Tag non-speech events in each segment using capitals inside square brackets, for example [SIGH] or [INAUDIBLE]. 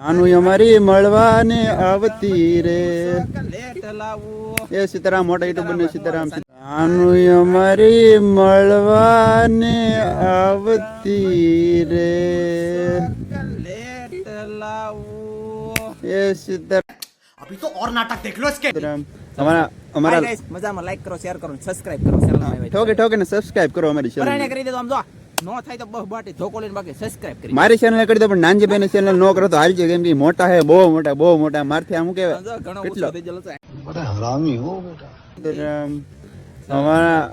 આનું અમારી મળવાને આવતી રે લેટ લાવું એ સીતારામ મોટા યુટ્યુબર ને સીતારામ આનું અમારી મળવાને આવતી રે લેટ લાવું એ સીતારામ अभी तो और नाटक देख लो इसके અમારા અમારા Hi guys, મજામાં લાઈક કરો શેર કરો સબસ્ક્રાઇબ કરો ચેનલ માં ઠોકે ઠોકે ને સબસ્ક્રાઇબ કરો અમારી પરાણે ચેનલ કરી દેજો આમ જો નો થાય તો બહુ બાટી ધોકો લઈને બાકી સબસ્ક્રાઇબ કરી. મારી ચેનલ કરી દો પણ નાનજી બેન ચેનલ નો કરો તો હાલ છે કેમ કે મોટા હે બહુ મોટા બહુ મોટા મારથી આમ કેવા ઘણો કેટલો? ઓછો થઈ ગયેલો છે સીતારામ. અમારા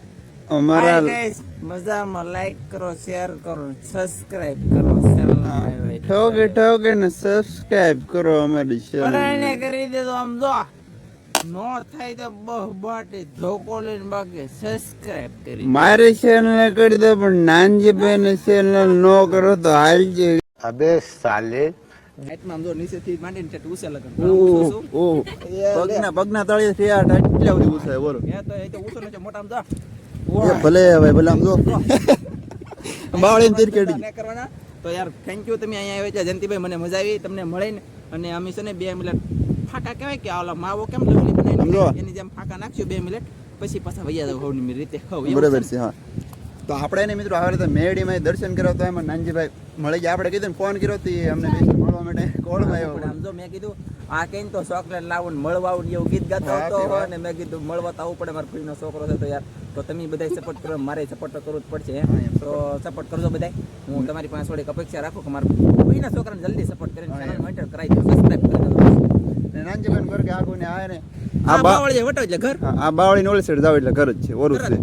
અમારા મજામાં. લાઈક કરો શેર કરો સબસ્ક્રાઇબ કરો ઠોકે ઠોકે ને સબસ્ક્રાઇબ કરો અમારી ચેનલ પરાણે કરી દેજો આમ જો. નો થાય તો બહ બાટે ધોકો લઈને બાકી સબસ્ક્રાઇબ કરી મારે ચેનલ કરી દો પણ નાનજીભાઈ ને ચેનલ નો કરો તો હાલ છે હાઈટમાં આમ જો નીચેથી માંડીને લગન પગના પગના તળિયે એટલા બધી ઉછાય બોલો. એ તો એ તો ભલે હવે ભલે આમ જો. [LAUGHS] [LAUGHS] બાવળી તીર કેડી. કરવાના. તો યાર થેન્ક યુ તમે અહીંયા આવ્યા છે જયંતિભાઈ મને મજા આવી. તમને મળીને. અને અમે છે ને બે મિનિટ ફાકા કહેવાય કે ઓલા માવો કેમ લવલી બનાવી એની જેમ ફાકા નાખશું બે મિનિટ પછી પાછા વૈયા જાવ હવની રીતે. હવ બરાબર છે? હા. તો આપણે એને મિત્રો આવે તો મેડીમાં દર્શન કર્યો તો એમાં નાનજીભાઈ મળી ગયા. આપણે કીધું ફોન કર્યો તો ઈ અમને મળવા માટે કોલમાં આવ્યો આમ જો મેં કીધું આ કઈ તો ચોકલેટ લાવું ને મળવા આવું એવું ગીત ગાતો હતો અને મેં કીધું મળવા તો આવવું પડે મારા ભાઈનો છોકરો છે તો યાર તો તમે બધા સપોર્ટ કરો મારે સપોર્ટ તો કરવું જ પડશે. તો સપોર્ટ કરજો બધા હું તમારી પાસે થોડીક અપેક્ષા રાખું કે મારા કોઈના છોકરાને જલ્દી સપોર્ટ કરીને ચેનલ મેન્ટેન કરાવી દો સબસ્ક્રાઇબ કરી દો અને નાનજીભાઈ ઘર કે આગળ ને આ ને આ આ બા બાવળીએ વટો એટલે ઘર? આ બાવળી નોળી સાઈડ જાવ એટલે ઘર જ છે ઓરું છે.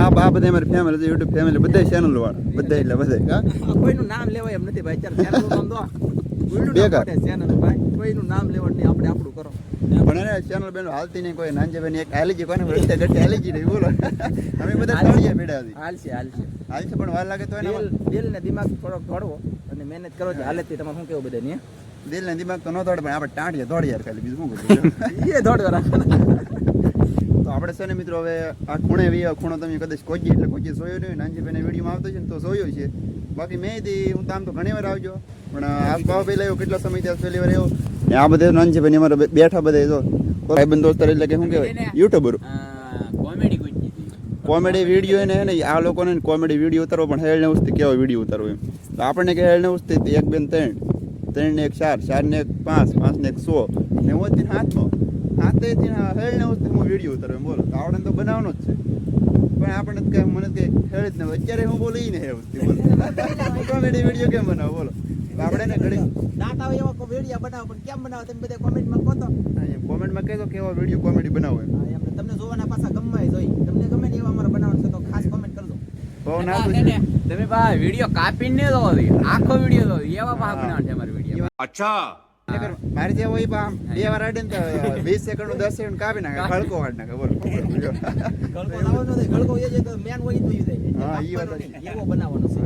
આ બા બધા અમારી ફેમિલી છે યુટ્યુબ ફેમિલી બધા ચેનલ વાળા બધા એટલે બધા કોઈનું નામ લેવાય એમ નથી ભાઈ અત્યારે ચેનલ નામ બેકાર. ચેનલ ભાઈ કોઈનું નામ લેવાનું નહીં આપણે આપણું કરો. પણ એને ચેનલ બેન હાલતી નહીં કોઈ ની એક હાલી કોને વચ્ચે ગઠી હાલી નહીં બોલો. અમે બધા તળિયે બેડા હતી હાલશે હાલશે હાલ પણ વાર લાગે તો એને દિલ ને દિમાગ થોડોક દોડવો અને મહેનત કરો છો હાલેથી તમારે શું કેવું બધા ને દિલ ને દિમાગ તો ન દોડે પણ આપણે ટાંટીએ દોડીએ યાર ખાલી. બીજું શું કરવું [LAUGHS] એ દોડવા રાખવાના. તો આપણે છે ને મિત્રો હવે આ ખૂણે વી ખૂણો તમે કદાચ કોઈ એટલે કોઈ સોયો નહીં નાનજીભાઈને વિડીયોમાં આવતો છે ને તો જોયો છે. બાકી મેં થી હું તો આમ તો ઘણી વાર આવજો. પણ આ ભાવ પહેલા આવ્યો કેટલો સમય ત્યાં પહેલી વાર એવો ને આ બધા નાનજીભાઈ અમારે બેઠા બધા જો. ભાઈબંધ દોસ્તર એટલે કે શું કહેવાય? યુટ્યુબર કોમેડી કોમેડી વીડિયો એને ને આ લોકોને કોમેડી વીડિયો ઉતારવો પણ હેળ ને ઉસ્તી કેવો વીડિયો ઉતારવો એમ. તો આપણને કે હેળ ને ઉસ્તી એક બેન ત્રણ. ત્રણ ને એક ચાર ચાર ને એક પાંચ પાંચ ને એક સો ને હું હતી હાથનો હાથે થી હેળ ને હું વીડિયો ઉતરવે બોલો તો આપણે તો બનાવવાનો જ છે. પણ આપણને તો કઈ મને કે કઈ હેળ જ ન હોય. અત્યારે હું બોલી ને હે ઉસ્તી બોલો. કોમેડી વીડિયો કેમ બનાવો? બોલો. આપણે ને ઘડી દાતા હોય એવા કો વીડિયો બનાવો પણ કેમ બનાવો? તમે બધા કોમેન્ટમાં કહો તો. કોમેન્ટમાં કહેજો કેવો વીડિયો કોમેડી બનાવો એમ. તમને જોવાના પાછા ગમે જોઈ તમને ગમે ને એવા અમારે બનાવવાનું છે તો ખાસ કોમેન્ટ કરજો. બહુ ના તમે પા વીડિયો કાપીને ને જોવો આખો વીડિયો દો એવા પા બનાવવાનો છે અમારો વીડિયો અચ્છા. મારે જે હોય પા બે વાર અડે ને વીસ સેકન્ડનું દસ સેકન્ડ કાપી નાખે ખડકો કાઢી નાખે બોલો એ જે મેન હોય ઈ હા, ઈ વાત આપવાનો સાચી. નહીં. એવો બનાવવાનો છે.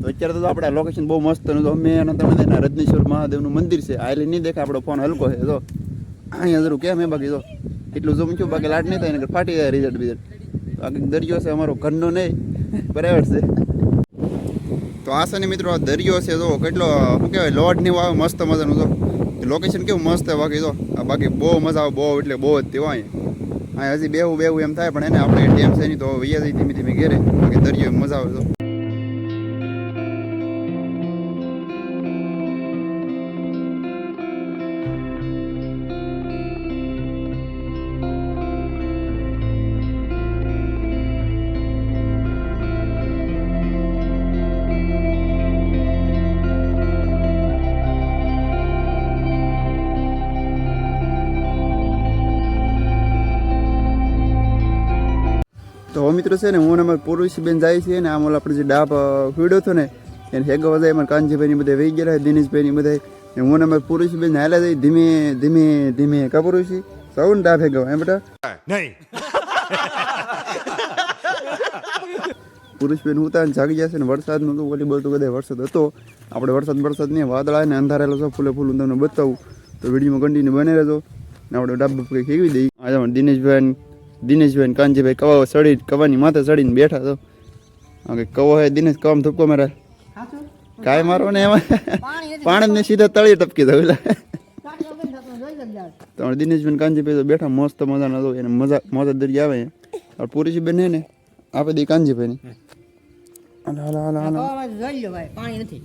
તો અત્યારે તો આપણે લોકેશન બહુ મસ્તનું તો અમે અને તમે તેના રજનીશ્વર મહાદેવનું મંદિર છે. આયલી નહીં દેખા આપણો ફોન હલકો છે તો અહીંયા જરૂર કેમ હે બાકી તો એટલું ઝૂમ છું બાકી લાટ નહીં થાય ફાટી જાય રિઝલ્ટ બીઝલ્ટ બાકી દરિયો છે અમારો ઘરનો નહીં બરાબર છે. તો આ છે ને મિત્રો દરિયો છે, જો કેટલો, શું કહેવાય લોડ ને એવું આવે, મસ્ત મજાનું તો લોકેશન કેવું મસ્ત બાકી તો બાકી બહુ મજા આવે, બહુ, એટલે બહુ જ તેવા અહીંયા હજી બેવું બેવું એમ થાય, પણ એને આપણે ટેમ છે નહીં, તો વૈયા જઈ ધીમે ધીમે ઘેરે. બાકી દરિયો મજા આવે તો તો હવે મિત્રો છે ને હું અમારા પુરુષીબેન જાય છે ને આમ ઓલા આપણે જે ડાબ ફીડો હતો ને એને હેગો વધારે અમારા કાનજીભાઈની બધા વહી ગયા દિનેશભાઈની બધા ને હું અમારા પુરુષીબેન હાલ્યા જઈ ધીમે ધીમે ધીમે કા પુરુષી સૌ ને ડાબ હેગો એમ બેટા? નહીં. [LAUGHS] પુરુષબેન ઉતા જાગી જશે ને વરસાદનું તો વોલીબોલ તો બધા વરસાદ હતો. આપણે વરસાદ વરસાદ નહીં વાદળા ને અંધારેલો છે ફૂલે ફૂલ હું તમને બતાવું. તો વિડીયોમાં કન્ટિન્યુ બને રહેજો. ને આપણે ડાબા પગે ખેવી દઈ આજે દિનેશભાઈ દિનેશભાઈ કાનજીભાઈ કવાઓ સડી કવાની માથે ચડીને બેઠા તો. કે કવો હે દિનેશ કવામ થૂપકો મારે. કાંઈ મારો ને એમાં. પાણી સીધા તળી ટપકી દઉં તમારે દિનેશબેન કાંજીભાઈ તો બેઠા મસ્ત મજાના હતો એને મજા મોજા દરિયા આવે પૂરી બેન હે ને આપે દી કાંજીભાઈ ની હાલ હાલ હાલ. પાણી નથી.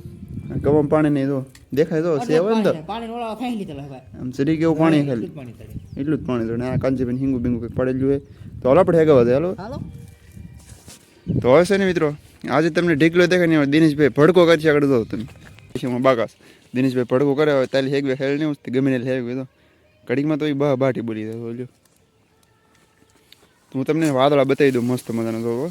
કવમ પાણી નહીં તો દેખાય તો સેવ ને તો. પાણી ઓલા ખાઈ લીધેલા ભાઈ. આમ સરી કેવું પાણી ખાલી. એટલું જ પાણી ને આ કાંજીભાઈ હિંગુ બિંગુ કંઈક પડેલું હોય. તો હાલ આપણે હેગાવા હાલો. હાલો. તો હવે છે ને મિત્રો આજે તમને ઢીકલો દેખાય નહીં દિનેશભાઈ ભડકો કરશે આગળ જો તમે. પછીમાં બાકાસ. દિનેશભાઈ ભડકો કરે હવે. તાલી હેગવે હેલ નહીં ઉઠતી ગમે ને હેગવે તો. ઘડીકમાં તો એ બા બાટી બોલી દે. બોલ્યો હું તમને વાદળા બતાવી દઉં મસ્ત મજાનો જોવો.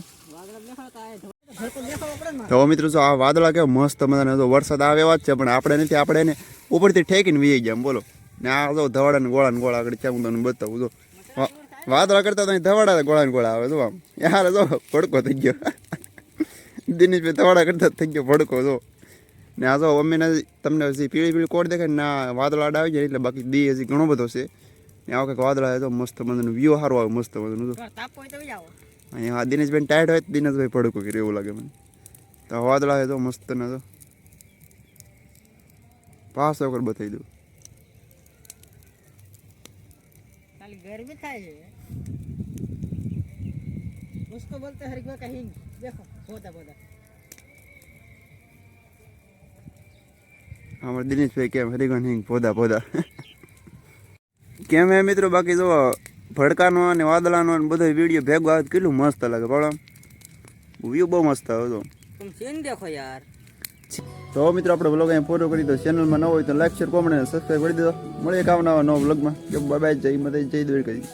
તો મિત્રો જો આ વાદળા કેવા મસ્ત મજાને જો વરસાદ આવે એવા જ છે પણ આપણે નથી આપણે એને ઉપરથી ઠેકીને વી ગયા બોલો. ને આ જો ધવાડાને ગોળાને ગોળા ને ગોળા આગળ ક્યાં હું તમને બતાવું જો. વાદળા કરતા તો ધવાડા ગોળા ને ગોળા આવે જો આમ. યાર જો ભડકો થઈ ગયો. દિનેશભાઈ ધવાડા કરતા થઈ ગયો ભડકો જો. ને આ જો અમે તમને હજી પીળી પીળી કોડ દેખાય ને વાદળા આવી જાય એટલે બાકી દી હજી ઘણો બધો છે. ને આ કંઈક વાદળા આવે તો મસ્ત મજાનું વ્યૂ સારું આવે મસ્ત મજાનું તો અહીંયા દિનેશભાઈ ટાઈટ હોય દિનેશભાઈ ભડકો કરે એવું લાગે મને. તો આ વાદળા આવે તો મસ્ત ને તો પાસ વગર બતાવી દઉં ખાલી ગરમી થાય છે उसको बोलते हैं हरिगवा का हिंग देखो होता बोला અમારે દિનેશભાઈ કેમ હરિગન હિંગ પોદા પોદા કેમ હે મિત્રો બાકી જો ભડકાનો અને વાદળાનો અને બધો વિડીયો ભેગો આવે તો કેટલું મસ્ત લાગે પણ વ્યૂ બહુ મસ્ત આવે તો तुम सीन देखो यार તો મિત્રો આપણે બ્લોગ અહીંયા પૂરો કરી દો ચેનલમાં ન હોય તો લાઈક શેર કોમેન્ટ અને સબસ્ક્રાઈબ કરી દો મળીએ કામ નવા નવા બ્લોગમાં બાય જય મતે જય દ્વારકાજી